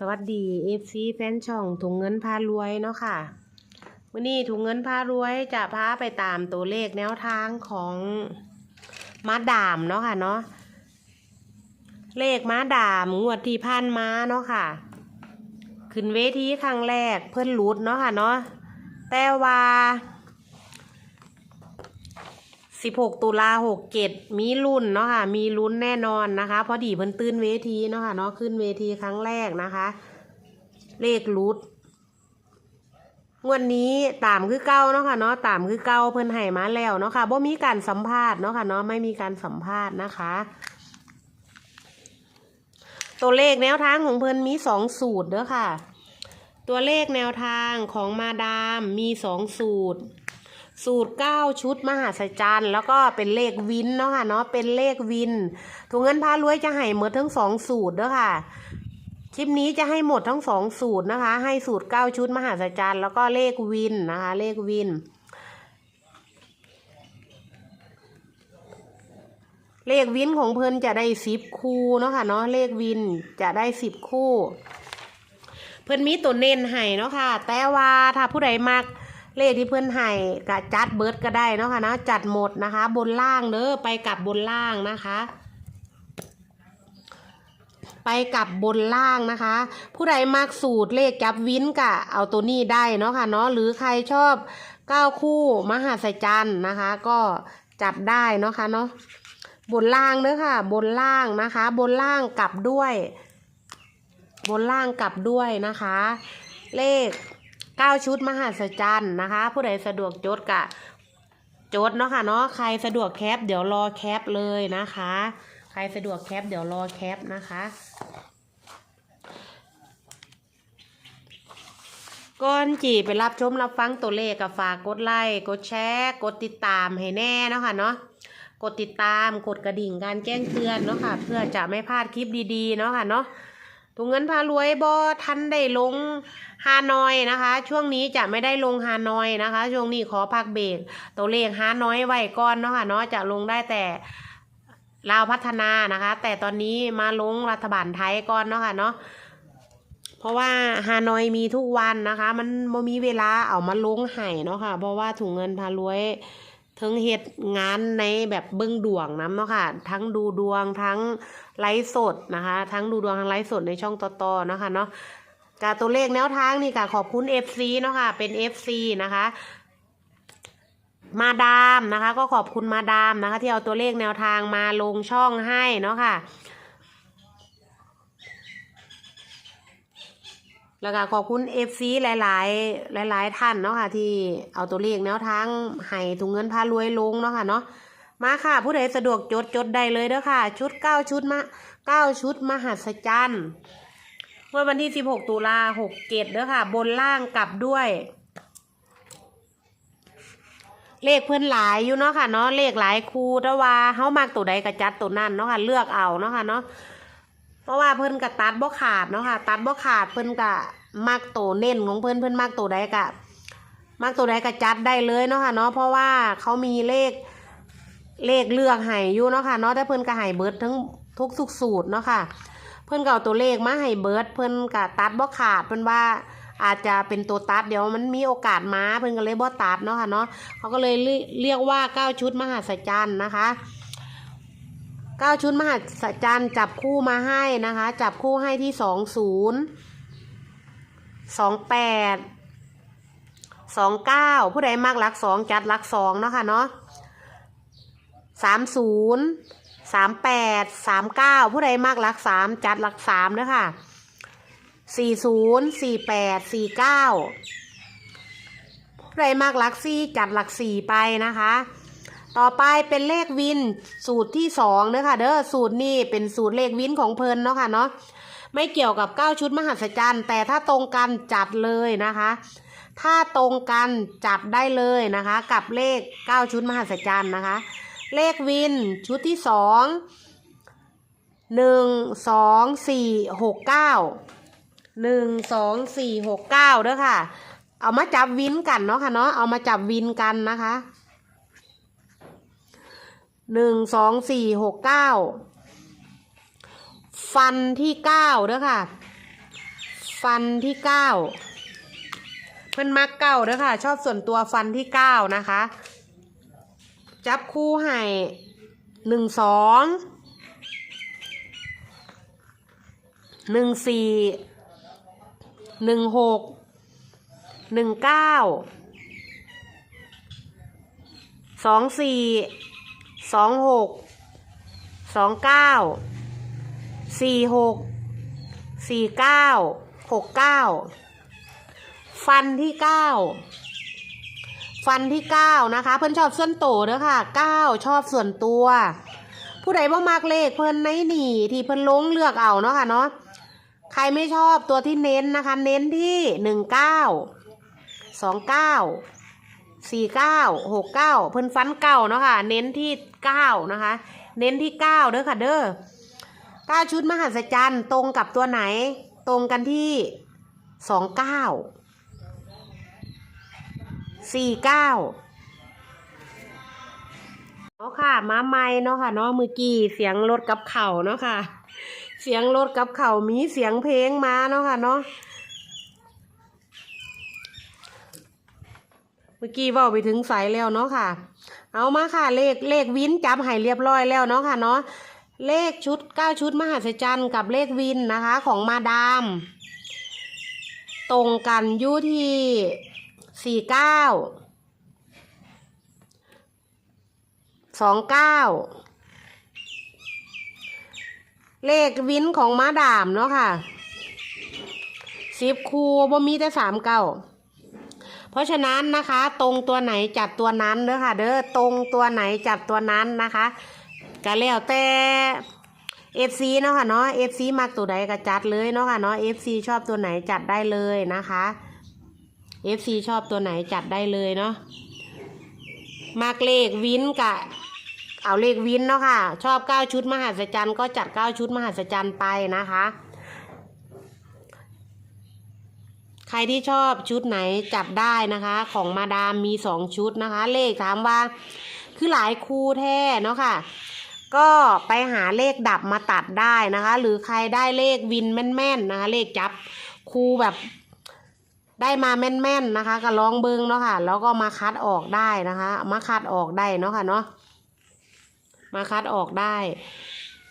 สวัสดีเอฟซีแฟนช่องถุงเงินพารวยเนาะค่ะ วันนี้ถุงเงินพารวยจะพาไปตามตัวเลขแนวทางของม้าดามเนาะค่ะเนาะเลขม้าดามงวดที่พันมาเนาะค่ะ ขึ้นเวทีครั้งแรกเพิ่นหลุดเนาะค่ะเนาะแต่ว่า 16 ตุลา67 มีรุ่นเนาะค่ะ มีลุ้นแน่นอนนะคะ พอดีเพิ่นตื่นเวทีเนาะค่ะเนาะขึ้นเวทีครั้งแรกนะคะ เลขรุดงวดนี้ตามคือเก้าเนาะค่ะเนาะตามคือเก้าเพิ่นให้มาแล้วเนาะค่ะบ่มีการสัมภาษณ์เนาะค่ะเนาะไม่มีการสัมภาษณ์นะคะ ตัวเลขแนวทางของเพิ่นมีสองสูตรเด้อค่ะ ตัวเลขแนวทางของมาดามมีสองสูตร สูตรเก้าชุดมหาสจรรย์แล้วก็เป็นเลขวินเนาะค่ะเนาะเป็นเลขวินถุงเงินพารวยจะให้หมดทั้งสองสูตรเด้อค่ะคลิปนี้จะให้หมดทั้งสองสูตรนะคะ ให้สูตรเก้าชุดมหาสจรรย์แล้วก็เลขวินนะคะ เลขวิน เลขวินของเพิ่นจะได้สิบคู่เนาะค่ะเนาะเลขวินจะได้สิบคู่ เพิ่นมีตัวเน้นให้เนาะค่ะ แต่ว่าถ้าผู้ใดมัก เลขที่เพิ่อนให้ก็จัดเบิร์ดก็ได้เนาะค่ะนะจัดหมดนะคะ บนล่างเด้อไปกับบนล่างนะคะ ไปกับบนล่างนะคะ ผู้ใดมักสูตรเลขจับวินกะเอาตัวนี้ได้เนาะค่ะเนาะหรือใครชอบเก้าคู่มหาสจรรย์นะคะ ก็จับได้เนาะค่ะเนาะบนล่างเด้อค่ะ บนล่างนะคะ บนล่างกลับด้วย บนล่างกลับด้วยนะคะ เลข เก้าชุดมหาสจรรย์นะคะ ผู้ใดสะดวกจดกะจดเนาะค่ะเนาะใครสะดวกแคป เดี๋ยวรอแคปเลยนะคะ ใครสะดวกแคป เดี๋ยวรอแคปนะคะก่อนจีไปรับชมรับฟังตัวเลขกับฝากกดไลค์กดแชร์กดติดตามให้แน่นะคะเนาะกดติดตามกดกระดิ่งการแจ้งเตือนเนาะค่ะเพื่อจะไม่พลาดคลิปดีๆเนาะค่ะเนาะ ถุงเงินพารวยบอทันได้ลงฮานอยนะคะ ช่วงนี้จะไม่ได้ลงฮานอยนะคะ ช่วงนี้ขอพักเบรกตัวเลขฮานอยไว้ก่อนเนาะค่ะเนาะจะลงได้แต่ลาวพัฒนานะคะ แต่ตอนนี้มาลงรัฐบาลไทยก่อนเนาะค่ะเนาะเพราะว่าฮานอยมีทุกวันนะคะ มันบ่มีเวลาเอามาลงให้เนาะค่ะ เพราะว่าถุงเงินพารวย ถึงเฮ็ดงานในแบบเบิ้งดวงน้ำเนาะค่ะ ทั้งดูดวงทั้งไลฟ์สดนะคะ ทั้งดูดวงทั้งไลฟ์สดในช่องต่อๆเนาะค่ะเนาะกาตัวเลขแนวทางนี่ค่ะขอบคุณ FC เนาะค่ะ เป็น FC นะคะ มาดามนะคะ ก็ขอบคุณมาดามนะคะ ที่เอาตัวเลขแนวทางมาลงช่องให้เนาะค่ะ แล้วก็ขอบคุณเอฟซีหลาย ๆ หลาย ๆ ท่านเนาะค่ะที่เอาตัวเลขแนวทางให้ถุงเงินพารวยลงเนาะค่ะเนาะมาค่ะ ผู้ใดสะดวกจดจดได้เลยเด้อค่ะ ชุดเก้าชุดมาเก้าชุดมหัศจรรย์เมื่อวันที่สิบหกตุลาหกเกตเด้อค่ะ บนล่างกลับด้วย เลขเพื่อนหลายอยู่เนาะค่ะเนาะเลขหลายคูต่ว่าเฮามากตัวใดก็จัดตัวนั้นเนาะค่ะ เลือกเอาเนาะค่ะเนาะ เพราะว่าเพิ่นก็ตัดบ่ขาดเนาะค่ะ ตัดบ่ขาดเพิ่นก็มักโตเน้นของเพิ่นเพิ่นมักโตใดก็มักโตใดก็จัดได้เลยเนาะค่ะเนาะเพราะว่าเขามีเลขเลขเลือกให้อยู่เนาะค่ะเนาะแต่เพิ่นก็ให้เบิดทั้งทุกสุกสูตรเนาะค่ะ เพิ่นก็เอาตัวเลขมาให้เบิดเพิ่นก็ตัดบ่ขาดเพิ่นว่าอาจจะเป็นตัวตัดเดี๋ยวมันมีโอกาสมาเพิ่นก็เลยบ่ตัดเนาะค่ะเนาะเขาก็เลยเรียกว่าเก้าชุดมหาสัจจรรย์นะคะ เก้าชุดมหัศจรรย์จับคู่มาให้นะคะ จับคู่ให้ที่สองศูนย์สองแปดสองเก้าผู้ใดมักลักสองจัดลักสองเนาะค่ะเนาะสามศูนย์สามแปดสามเก้าผู้ใดมักลักสามจัดลักสามเด้อค่ะสี่ศูนย์สี่แปดสี่เก้าผู้ใดมักลักสี่จัดลักสี่ไปนะคะ ต่อไปเป็นเลขวินสูตรที่สองเด้อค่ะเด้อสูตรนี่เป็นสูตรเลขวินของเพลินเนาะค่ะเนาะไม่เกี่ยวกับเก้าชุดมหัศจรรย์ แต่ถ้าตรงกันจัดเลยนะคะ ถ้าตรงกันจัดได้เลยนะคะ กับเลขเก้าชุดมหัศจรรย์นะคะ เลขวินชุดที่สองหนึ่งสองสี่หกเก้าหนึ่งสองสี่หกเก้าเด้อค่ะ เอามาจับวินกันเนาะค่ะเนาะเอามาจับวินกันนะคะ หนึ่งสองสี่หกเก้าฟันที่เก้าเด้อค่ะ ฟันที่เก้าเพื่อนมักเก้าเด้อค่ะ ชอบส่วนตัวฟันที่เก้านะคะ จับคู่ให้หนึ่งสองหนึ่งสี่หนึ่งหกหนึ่งเก้าสองสี่ สองหกสองเก้าสี่หกสี่เก้าหกเก้าฟันที่เก้าฟันที่เก้านะคะ เพื่อนชอบส่วนโตเด้อค่ะเก้าชอบส่วนตัว ผู้ใดบ่มักเลขเพิ่อนในหนีที่เพิ่อนลงเลือกเอาเนาะค่ะเนาะใครไม่ชอบตัวที่เน้นนะคะ เน้นที่หนึ่งเก้าสองเก้า สี่เก้าหกเก้าเพิ่นฟันเก้าเนาะค่ะ เน้นที่เก้านะคะ เน้นที่เก้าเด้อค่ะเด้อเก้าชุดมหัศจรรย์ตรงกับตัวไหน ตรงกันที่สองเก้าสี่เก้าเนาะค่ะ มาใหม่เนาะค่ะเนาะมือกี้เสียงรถกับเข่าเนาะค่ะ เสียงรถกับเข่ามีเสียงเพลงมาเนาะค่ะเนาะ เมื่อกี้ว่าไปถึงสายแล้วเนาะค่ะ เอามาค่ะ เลขเลขวินจับให้เรียบร้อยแล้วเนาะค่ะเนาะเลขชุดเก้าชุดมหัศจรรย์กับเลขวินนะคะ ของมาดาม ตรงกันอยู่ที่สี่เก้าสองเก้าเลขวินของมาดามเนาะค่ะสิบคูบ่มีแต่สามเก้า เพราะฉะนั้นนะคะ ตรงตัวไหนจัดตัวนั้นเด้อค่ะ เด้อตรงตัวไหนจัดตัวนั้นนะคะก็แล้วแต่ FC เนาะค่ะเนาะ FC มักตัวใดก็จัดเลยเนาะค่ะเนาะ FC ชอบตัวไหนจัดได้เลยนะคะ FC ชอบตัวไหนจัดได้เลยเนาะมากเลขวินกะเอาเลขวินเนาะค่ะ ชอบเก้าชุดมหัศจรรย์ก็จัดเก้าชุดมหัศจรรย์ไปนะคะ ใครที่ชอบชุดไหนจัดได้นะคะ ของมาดามมีสองชุดนะคะ เลขถามว่า คือหลายคู่แท้เนาะค่ะ ก็ไปหาเลขดับมาตัดได้นะคะ หรือใครได้เลขวินแม่นๆนะคะ เลขจับคู่แบบได้มาแม่นๆนะคะ ก็ลองเบิ้งเนาะค่ะ แล้วก็มาคัดออกได้นะคะ มาคัดออกได้เนาะค่ะเนาะมาคัดออกได้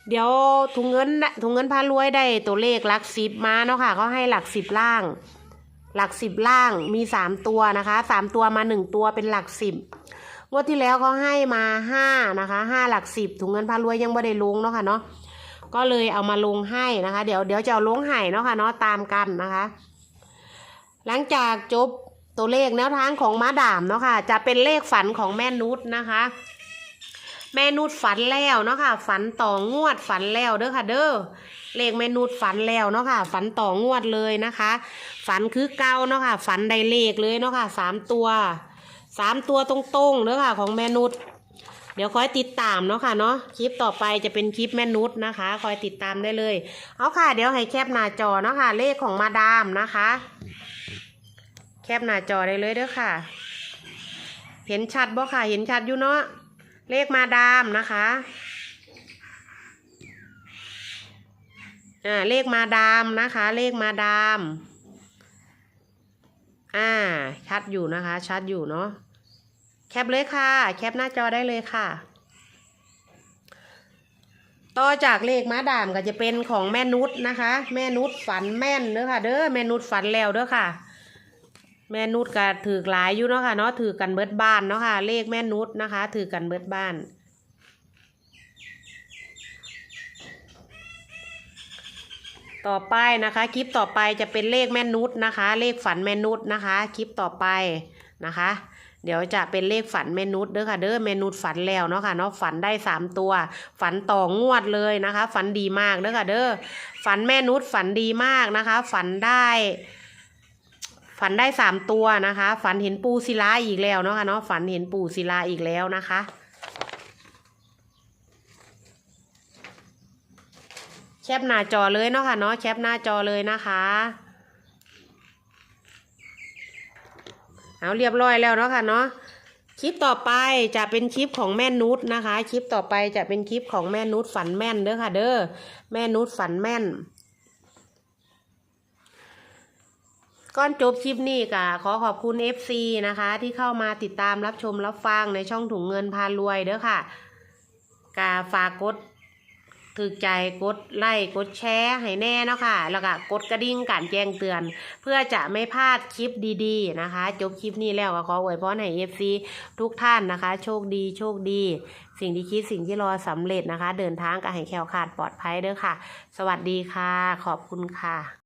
เดี๋ยวถุงเงินถุงเงินพารวยได้ตัวเลขหลักสิบมาเนาะค่ะเขาให้หลักสิบล่าง หลักสิบล่างมีสามตัวนะคะสามตัวมาหนึ่งตัวเป็นหลักสิบงวดที่แล้วเขาให้มาห้านะคะห้าหลักสิบถุงเงินพารวยยังไม่ได้ลงเนาะค่ะเนาะก็เลยเอามาลงให้นะคะ เดี๋ยวเดี๋ยวจะเอาลงให้เนาะค่ะเนาะตามกันนะคะ หลังจากจบตัวเลขแนวทางของม้าดามเนาะค่ะจะเป็นเลขฝันของแม่นุชนะคะ แม่นุชฝันแล้วเนาะค่ะ ฝันต่องวดฝันแล้วเด้อค่ะ เด้อเลขแม่นุชฝันแล้วเนาะค่ะ ฝันต่องวดเลยนะคะ ฝันคือเก้าเนาะค่ะ ฝันได้เลขเลยเนาะค่ะสามตัวสามตัวตรงๆเด้อค่ะ ของแม่นุชเดี๋ยวคอยติดตามเนาะค่ะเนาะคลิปต่อไปจะเป็นคลิปแม่นุชนะคะ คอยติดตามได้เลย เอาค่ะ เดี๋ยวให้แคปหน้าจอเนาะค่ะ เลขของมาดามนะคะ แคปหน้าจอได้เลยเด้อค่ะ เห็นชัดบ่ค่ะ เห็นชัดอยู่เนาะ เลขมาดามนะคะอ่าเลขมาดามนะคะ เลขมาดามอ่าชัดอยู่นะคะ ชัดอยู่เนาะแคปเลยค่ะ แคปหน้าจอได้เลยค่ะ ต่อจากเลขมาดามก็จะเป็นของแม่นุชนะคะ แม่นุชฝันแม่นเด้อค่ะ เด้อแม่นุชฝันแล้วเด้อค่ะ แม่นุชก็ถือหลายอยู่เนาะค่ะเนาะถือกันเบิดบ้านเนาะค่ะ เลขแม่นุชนะคะ ถือกันเบิดบ้าน ต่อไปนะคะ คลิปต่อไปจะเป็นเลขแม่นุชนะคะ เลขฝันแม่นุชนะคะ คลิปต่อไปนะคะ เดี๋ยวจะเป็นเลขฝันแม่นุชเด้อค่ะเด้อแม่นุชฝันแล้วเนาะค่ะเนาะฝันได้สามตัว ฝันต่องวดเลยนะคะ ฝันดีมากเด้อค่ะเด้อฝันแม่นุชฝันดีมากนะคะ ฝันได้ ฝันได้สามตัวนะคะ ฝันเห็นปูศิลาอีกแล้วเนาะค่ะเนาะฝันเห็นปูศิลาอีกแล้วนะคะแคปหน้าจอเลยเนาะค่ะเนาะแคปหน้าจอเลยนะคะ เอาเรียบร้อยแล้วเนาะค่ะเนาะคลิปต่อไปจะเป็นคลิปของแม่นุชนะคะ คลิปต่อไปจะเป็นคลิปของแม่นุชฝันแม่นเด้อค่ะ เด้อแม่นุชฝันแม่น ก่อนจบคลิปนี้ก็ขอขอบคุณ FC นะคะ ที่เข้ามาติดตามรับชมรับฟังในช่องถุงเงินพารวยเด้อค่ะกาฝากกดถึกใจกดไลค์กดแชร์ให้แน่เนาะค่ะ แล้วก็กดกระดิ่งการแจ้งเตือน เพื่อจะไม่พลาดคลิปดีๆนะคะ จบคลิปนี้แล้วก็ขออวยพรให้ FC ทุกท่านนะคะ โชคดีโชคดี สิ่งที่คิดสิ่งที่รอสำเร็จนะคะ เดินทางก็ให้แคล้วคลาดปลอดภัยเด้อค่ะ สวัสดีค่ะ ขอบคุณค่ะ